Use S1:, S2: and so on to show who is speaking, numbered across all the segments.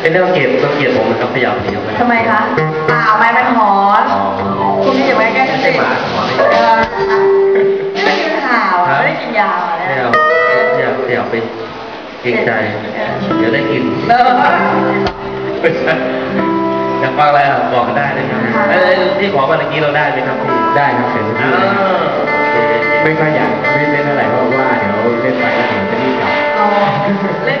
S1: เป็นเรื่องเกลียดต้องเกลียดผมนะครับพยายามหนีออกไป
S2: ทำไมคะอ้าวไม่เป็นหอน
S1: อ๋อ
S2: คุณนี่อย่าไว้ใกล้
S1: ไม่
S2: สิ
S1: ใช่หมาหมา
S2: เออไม่ได้กินข่าวอะไม่ได้กินยาอะ
S1: ไม่เอาอยากอยากไปเกรงใจ เดี๋ยวได้กิน
S2: เออ
S1: ไม่ใช่อยากฟังอะไรอะบอกกันได้นะครับเอ้ยที่ขอมาเมื่อกี้เราได้ไหมครับพี่
S3: ได้ครับเดี๋ยว
S1: อ่า
S3: พี่
S1: โอเค
S3: ไม่ค่อยอยากเล่นเล่นเท่าไหร่เพราะว่าเดี๋ยวเล่นไปแล้วเดี๋ยวจะรีบกลับ
S2: เอาเล่น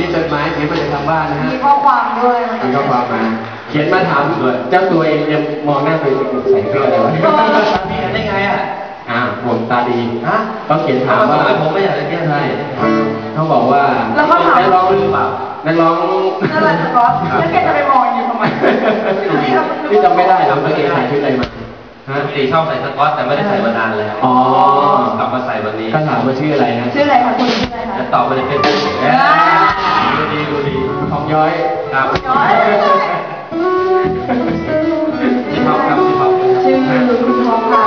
S3: มีจดหมายเขียนมาจากทางบ้านนะฮะ
S2: มีข้อความด้วย
S3: มีข้อความมา เขียนมาถามด้วยเจ้าตัวเองยังมองหน้าตัวเองใส่เสื้อเลยวะ
S1: พี่เห็นได้ไงอะ
S3: อ่าผมตาดี
S1: ฮะ
S3: เขาเขียนถา
S1: ถามม
S3: ว่า
S1: ว่าผมไม่อยากจะแก้ไข
S3: เขาบอกว่า
S2: แล้วเขาถาม
S3: นักร้องหรือเปล่านักร้อง
S2: นั่นแหละสกอตแล้วแกจะไปมองอยู่ทำไม
S3: นี่จำไม่ได้หรอกว่าแกใส่ชุดอะไรมา
S1: ฮ
S2: ฮะ
S1: ปกติชอบใส่สก๊อตแต่ไม่ได้ใส่มานานแล้ว
S2: อ๋อ
S1: กลับมาใส่วันนี้
S2: ก็ถามว่าชื่ออะไรนะ
S3: ชื่ออะไรคะคุณชื่ออะไรคะ
S1: จะตอบไปในเฟซบุ๊ก
S3: เอ้ย
S1: ดูดีดูดี
S2: ทองย้อย
S1: ครับ
S3: ย้อย
S1: พี่ท็อปครับพี่ท็อป
S3: ชื่อคุณท็อปค่ะ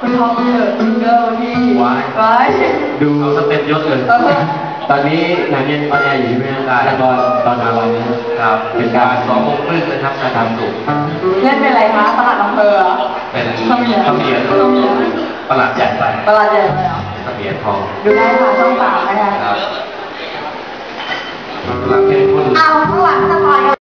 S3: คุณท็อปเดอะซิงเกิลที่
S1: ว้าย
S3: ว้าย
S2: ดู
S1: เอาสเต็ปยศเลย
S3: เออ
S2: ตอนนี้หนังยังออนแอร์อยู่ใช่ไหมฮะ
S1: ได้
S2: ละครตอนกลางวันนะครับ
S1: เป็นการสองโมงครึ่งนะครับการทำสุข
S3: เล่นเป็นอะไรคะประหลัดอำเภอเหรอ
S1: เป็น
S3: เขมียน
S1: เขมียน
S3: เขมียน
S1: ประหลัดใหญ่ไป
S3: ประหลัดใหญ่เลยเหรอ
S1: เขมียนทอง
S3: ดูได้ค่ะช่องสามนะคะ
S1: ครับประหลัดเข้มข้น
S3: เอาข้างหลังสปอยล์